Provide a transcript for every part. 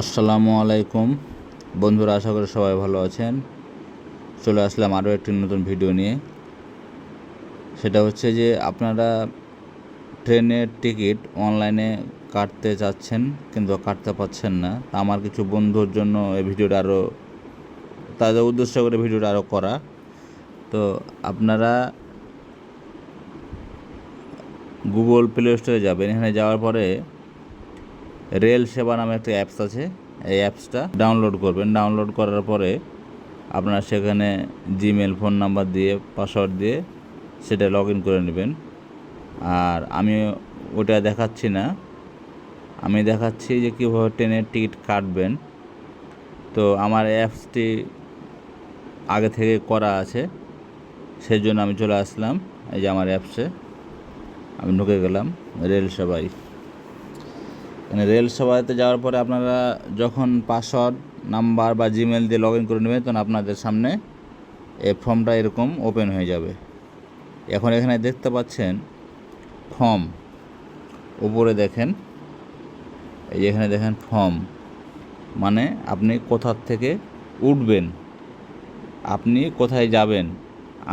আসসালামু আলাইকুম। বন্ধুরা, আশা করি সবাই ভালো আছেন। চলে আসলাম আরও একটি নতুন ভিডিও নিয়ে। সেটা হচ্ছে যে, আপনারা ট্রেনের টিকিট অনলাইনে কাটতে চাচ্ছেন কিন্তু কাটতে পারছেন না। আমার কিছু বন্ধুর জন্য এই ভিডিওটা আরও, তাদের উদ্দেশ্য করে ভিডিওটা আরও করা। তো আপনারা গুগল প্লে স্টোরে যাবেন। এখানে যাওয়ার পরে রেল সেবা নামে একটা অ্যাপস আছে। এই অ্যাপসটা ডাউনলোড করবেন। ডাউনলোড করার পরে আপনার সেখানে জিমেল ফোন নাম্বার দিয়ে পাসওয়ার্ড দিয়ে সেটা লগ ইন করে নেবেন। আর আমি ওটা দেখাচ্ছি না। আমি দেখাচ্ছি যে কীভাবে ট্রেনের টিকিট কাটবেন। তো আমার অ্যাপসটি আগে থেকে করা আছে। সেই জন্য আমি চলে আসলাম। এই যে আমার অ্যাপসে আমি ঢুকে গেলাম রেল সেবায়। রেল সেবাতে যাওয়ার পরে আপনারা যখন পাসওয়ার্ড নাম্বার বা জিমেল দিয়ে লগ ইন করে নেবেন, তখন আপনাদের সামনে এই ফর্মটা এরকম ওপেন হয়ে যাবে। এখন এখানে দেখতে পাচ্ছেন ফর্ম উপরে দেখেন, এই যে এখানে দেখেন ফর্ম মানে আপনি কোথার থেকে উঠবেন, আপনি কোথায় যাবেন?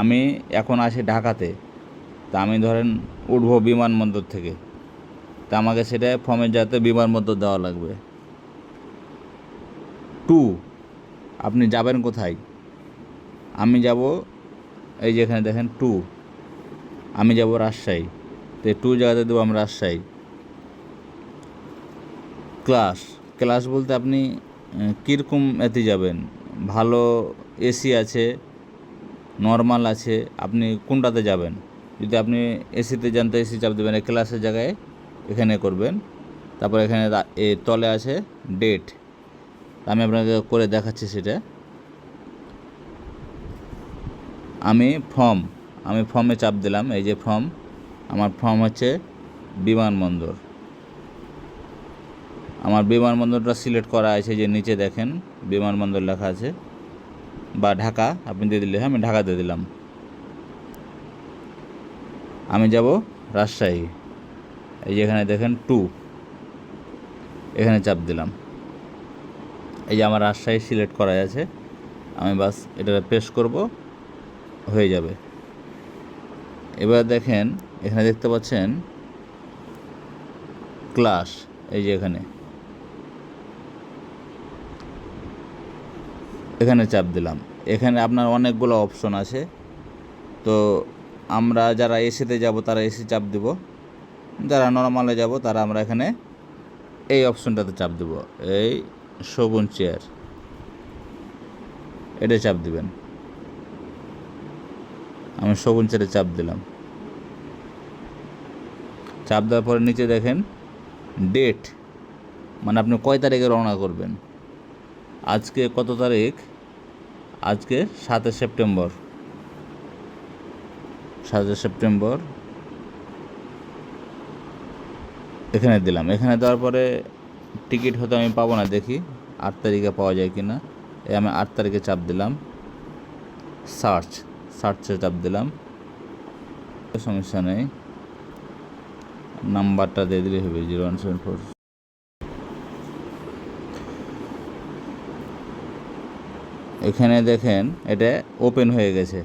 আমি এখন আছি ঢাকাতে। তা আমি ধরেন উঠব বিমানবন্দর থেকে। তা আমাকে সেটা ফর্মের যাতে বিমানবন্দর দেওয়া লাগবে। টু আপনি যাবেন কোথায়? আমি যাব, এই যে এখানে দেখেন টু আমি যাব রাজশাহী। তো টু জায়গাতে দেবো আমি রাজশাহী। ক্লাস ক্লাস বলতে আপনি কীরকম এতে যাবেন? ভালো এসি আছে নর্মাল আছে, আপনি কোনটাতে যাবেন? যদি আপনি এসিতে যান, তো এসি চাপ দেবেন। ক্লাসের জায়গায় এখানে করবেন। তারপর এখানে এ তলে আছে ডেট আমি আপনাকে করে দেখাচ্ছি সেটা। আমি ফর্ম আমি ফর্মে চাপ দিলাম, এই যে ফর্ম আমার ফর্ম হচ্ছে বিমানবন্দর। আমার বিমানবন্দরটা সিলেক্ট করা আছে যে নিচে দেখেন, বিমানবন্দর লেখা আছে। বা ঢাকা, আপনি দিয়ে দিলে হ্যাঁ আমি ঢাকা দিয়ে দিলাম। আমি যাব রাজশাহী। এই যে এখানে দেখেন টু। এখানে চাপ দিলাম। এই যে আমার রাজশাহী সিলেক্ট করা আছে। আমি বাস এটা পেশ করব, হয়ে যাবে। এবার দেখেন, এখানে দেখতে পাচ্ছেন ক্লাস, এই যে এখানে। এখানে চাপ দিলাম। এখানে আপনার অনেকগুলো অপশন আছে। তো আমরা যারা এসিতে যাব, তারা এসি চাপ দিব। যারা নর্মালে যাব, তারা আমরা এখানে এই অপশনটাতে চাপ দেব। এই শগুন চেয়ার এটা চাপ দিবেন। আমি শগুন চেয়ারে চাপ দিলাম। চাপ দেওয়ার পরে নিচে দেখেন ডেট মানে আপনি কয় তারিখে রওনা করবেন? আজকে কত তারিখ? আজকে সাতে সেপ্টেম্বর। সাতই সেপ্টেম্বর এখানে দিলাম। এখানে দেওয়ার পরে টিকিট হয়তো আমি পাবো না দেখি, আট তারিখে পাওয়া যায় কি না এই আমি আট তারিখে চাপ দিলাম। সার্চ, সার্চে চাপ দিলাম। সমস্যা নেই। নাম্বারটা দিয়ে দিলে হবে, জিরো ওয়ান সেভেন ফোর। এখানে দেখেন, এটা ওপেন হয়ে গেছে।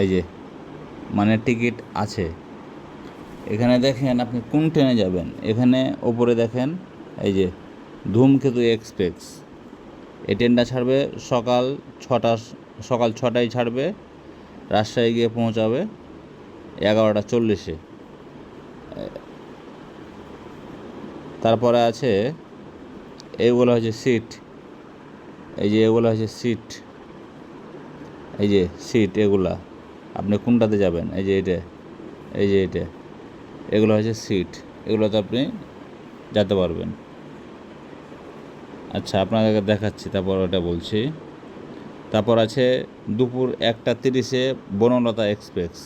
এই যে মানে টিকিট আছে। এখানে দেখেন আপনি কোন ট্রেনে যাবেন? এখানে ওপরে দেখেন, এই যে ধূমকেতু এক্সপ্রেস। এই ট্রেনটা ছাড়বে সকাল ছটা, সকাল ছটায় ছাড়বে, রাজশাহী গিয়ে পৌঁছাবে এগারোটা চল্লিশে। তারপরে আছে এইগুলো হচ্ছে সিট। এই যে এগুলো হচ্ছে সিট। এই যে সিট এগুলা। আপনি কোনটাতে যাবেন? এই যে এটা, এই যে এটা। এগুলো হচ্ছে সিট এগুলোতে আপনি যেতে পারবেন। আচ্ছা আপনাকে দেখাচ্ছি, তারপর ওটা বলছি। তারপর আছে দুপুর একটা তিরিশে বনলতা এক্সপ্রেস।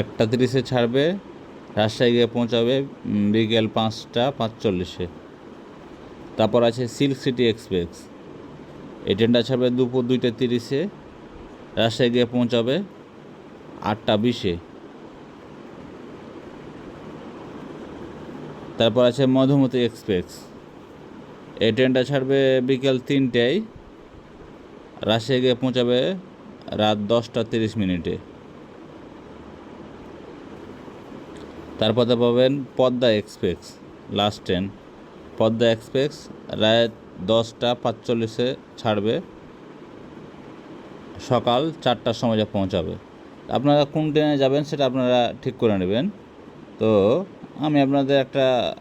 একটা তিরিশে ছাড়বে, রাজশাহী গিয়ে পৌঁছাবে বিকেল পাঁচটা পাঁচচল্লিশে। তারপর আছে সিল্ক সিটি এক্সপ্রেস। এই ট্রেনটা ছাড়বে দুপুর দুইটা তিরিশে, রাজশাহী গিয়ে পৌঁছাবে আটটা, বিশে। তারপর আছে মধুমতি এক্সপ্রেস। এই ট্রেনটা ছাড়বে বিকেল তিনটেয়। রাজশাহী গিয়ে পৌঁছাবে রাত দশটা তিরিশ মিনিটে। তারপরে পাবেন Padma express last train Padma express রাত দশটা পাঁচচল্লিশে ছাড়বে। সকাল চারটার সময় যা পৌঁছাবে। আপনারা কোন ট্রেনে যাবেন সেটা আপনারা ঠিক করে নেবেন। তো আমি আপনাদের একটা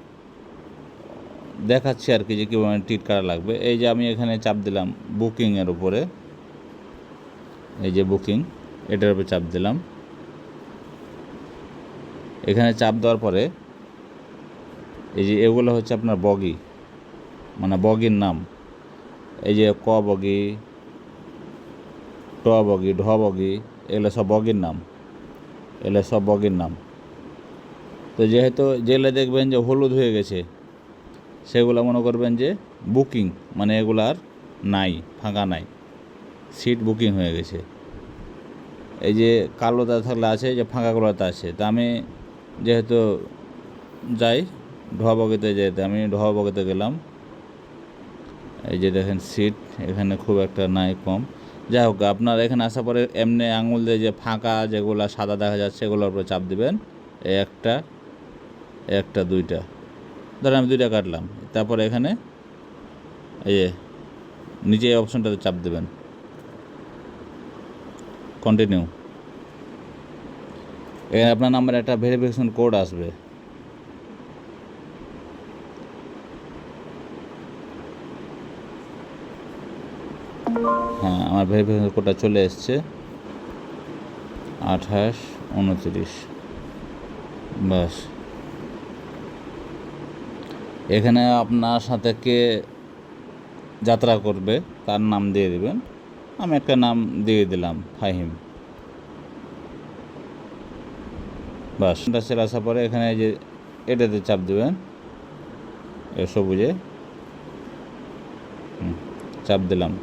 দেখাচ্ছি আর কি যে কীভাবে টিকিট কাটা লাগবে। এই যে আমি এখানে চাপ দিলাম বুকিংয়ের উপরে। এই যে বুকিং এটার উপরে চাপ দিলাম। এখানে চাপ দেওয়ার পরে এই যে এগুলো হচ্ছে আপনার বগি মানে বগির নাম। এই যে ক বগি, ট বগি, ঢ বগি এগুলো সব বগির নাম। এগুলো সব বগির নাম। তো যেহেতু জেলে দেখবেন যে হলুদ হয়ে গেছে, সেগুলো মনে করবেন যে বুকিং মানে এগুলো আর নাই, ফাঁকা নাই। সিট বুকিং হয়ে গেছে। এই যে কালোটা থাকলে আছে যে ফাঁকাগুলোতে আছে। তা আমি যেহেতু যাই ঢোয়াবগিতে যেতে, আমি ঢোয়াবগিতে গেলাম। এই যে দেখেন সিট, এখানে খুব একটা নাই কম। যাই হোক, আপনার এখানে আসার পরে এমনি আঙুল দিয়ে যে ফাঁকা যেগুলো সাদা দেখা যাচ্ছে সেগুলোর উপরে চাপ দিবেন। একটা একটা, দুইটা। ধরেন আমি দুইটা কাটলাম, তারপরে এখানে এই যে নিচে এই অপশনটাতে চাপ দেবেন। কন্টিনিউ। এখানে আপনার নাম্বারে একটা ভেরিফিকেশন কোড আসবে। হ্যাঁ আমার ভেরিফিকেশন কোডটা চলে এসছে। আঠাশ, উনত্রিশ। বাস। এখানে আপনার সাথে কে যাত্রা করবে, তার নাম দিয়ে দেবেন। আমি একটা নাম দিয়ে দিলাম, ফাহিম। বাস, এটা সেরে আসার পরে এখানে যে এটাতে চাপ দেবেন, এ সবুজে। চাপ দিলাম।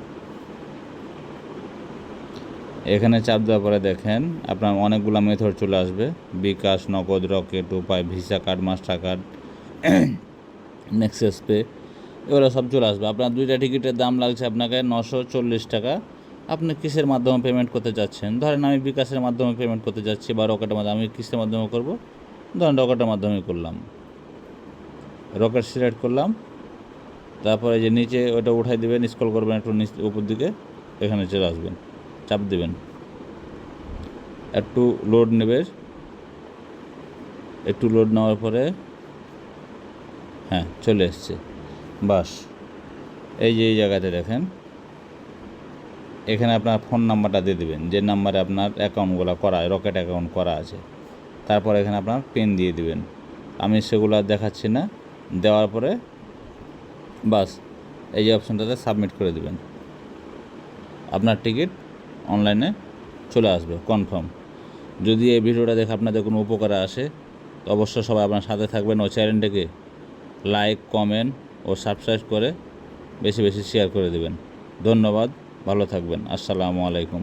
এখানে চাপ দেওয়ার পরে দেখেন আপনার অনেকগুলো মেথড চলে আসবে। BKash, Nagad, Rocket, Upay, Visa card Mastercard Nexus Pay এগুলো সব চলে আসবে। আপনার দুইটা টিকিটের দাম লাগছে আপনাকে নশো চল্লিশ টাকা। আপনি কিসের মাধ্যমে পেমেন্ট করতে চাচ্ছেন ধরেন আমি বিকাশের মাধ্যমে পেমেন্ট করতে যাচ্ছি বা রকেটের মাধ্যমে, আমি কিসের মাধ্যমে করব? ধরেন রকেটের মাধ্যমে করলাম। রকেট সিলেক্ট করলাম। তারপরে যে নিচে ওটা উঠাই দেবেন স্ক্রল করবেন একটু নিচ উপর দিকে, এখানে চলে আসবেন। চাপ দেবেন। একটু লোড নেবে। একটু লোড নেওয়ার পরে হ্যাঁ চলে এসছে। বাস, এই যে এই জায়গাতে দেখেন। এখানে আপনার ফোন নাম্বারটা দিয়ে দেবেন। যে নাম্বারে আপনার অ্যাকাউন্টগুলো করা রকেট অ্যাকাউন্ট করা আছে। তারপর এখানে আপনার পেন দিয়ে দিবেন। আমি সেগুলো দেখাচ্ছি না। দেওয়ার পরে বাস, এই যে অপশনটাতে সাবমিট করে দিবেন। আপনার টিকিট অনলাইনে চলে আসবে কনফার্ম যদি এই ভিডিওটা দেখে আপনাদের কোনো উপকারে আসে, তো অবশ্যই সবাই আপনার সাথে থাকবেন ও চ্যানেলটাকে লাইক কমেন্ট ও সাবস্ক্রাইব করে বেশি বেশি শেয়ার করে দেবেন। ধন্যবাদ, ভালো থাকবেন। আসসালামু আলাইকুম।